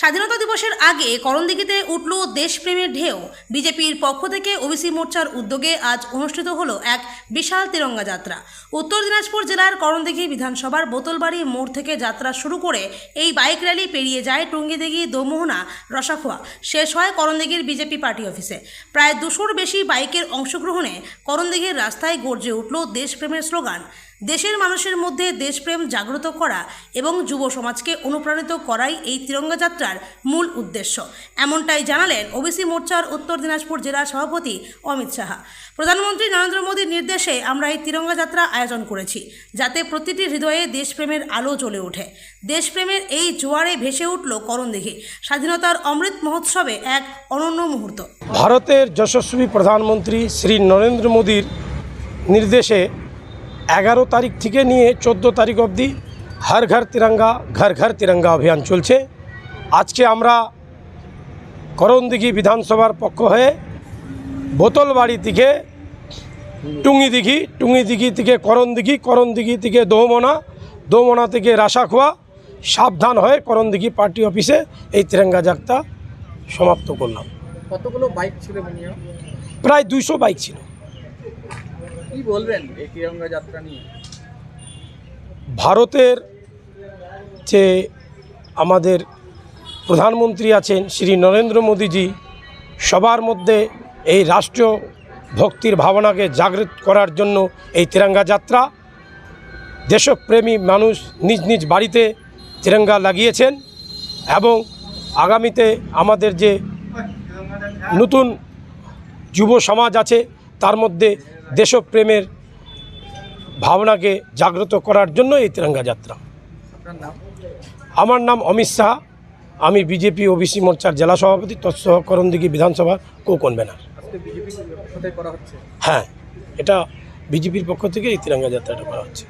স্বাধীনতা দিবসের আগে করণদিঘিতে উঠল দেশপ্রেমের ঢেউ। বিজেপির পক্ষ থেকে ওবিসি মোর্চার উদ্যোগে আজ অনুষ্ঠিত হলো এক বিশাল তিরঙ্গা যাত্রা। উত্তর দিনাজপুর জেলার করণদিঘি বিধানসভার বোতলবাড়ি মোড় থেকে যাত্রা শুরু করে এই বাইক র্যালি পেরিয়ে যায় টুঙ্গিদিঘি, দোমোহনা, রসাখোয়া। শেষ হয় করণদিঘির বিজেপি পার্টি অফিসে। প্রায় দুশোর বেশি বাইকের অংশগ্রহণে করণদিঘির রাস্তায় গর্জে উঠল দেশপ্রেমের স্লোগান। দেশের মানুষের মধ্যে দেশপ্রেম জাগ্রত করা এবং যুব সমাজকে অনুপ্রাণিত করাই এই তিরঙ্গা যাত্রার মূল উদ্দেশ্য। এমনটাই জানালেন ওবিসি মোর্চার উত্তর দিনাজপুর জেলা সভাপতি অমিত সাহা। প্রধানমন্ত্রী নরেন্দ্র মোদীর নির্দেশে আমরা এই তিরঙ্গা যাত্রা আয়োজন করেছি, যাতে প্রতিটি হৃদয়ে দেশপ্রেমের আলো জ্বলে ওঠে। দেশপ্রেমের এই জোয়ারে ভেসে উঠল করণদিঘি। স্বাধীনতার অমৃত মহোৎসবে এক অনন্য মুহূর্ত। ভারতের যশস্বী প্রধানমন্ত্রী শ্রী নরেন্দ্র মোদীর নির্দেশে এগারো তারিখ থেকে নিয়ে চোদ্দ তারিখ অবধি হর ঘর তিরঙ্গা ঘর ঘর তিরঙ্গা অভিযান চলছে। আজকে আমরা করণদিঘি বিধানসভার পক্ষ হয়ে বোতলবাড়ি থেকে টুঙ্গিদিঘি টুঙ্গিদিঘি থেকে করণদিঘি করণদিঘি থেকে দোমনা দোমনা থেকে রাসাখোয়া সাবধান হয়ে করণদিঘি পার্টি অফিসে এই তিরঙ্গা যাত্রা সমাপ্ত করলাম। কতগুলো বাইক ছিল প্রায় দুইশো বাইক ছিল। ভারতের যে আমাদের প্রধানমন্ত্রী আছেন শ্রী নরেন্দ্র মোদীজি, সবার মধ্যে এই রাষ্ট্রীয় ভক্তির ভাবনাকে জাগৃত করার জন্য এই তিরঙ্গা যাত্রা দেশপ্রেমী মানুষ নিজ নিজ বাড়িতে তিরঙ্গা লাগিয়েছেন এবং আগামীতে আমাদের যে নতুন যুব সমাজ আছে তার মধ্যে দেশপ্রেমের ভাবনাকে জাগ্রত করার জন্য এই তিরঙ্গা যাত্রা। আমার নাম অমিত শাহ। আমি বিজেপি ওবিসি মোর্চার জেলা সভাপতি তৎসহ করণদিঘি বিধানসভার কো কনভেনার হচ্ছে? হ্যাঁ এটা বিজেপির পক্ষ থেকে এই তিরঙ্গা যাত্রাটা করা হচ্ছে।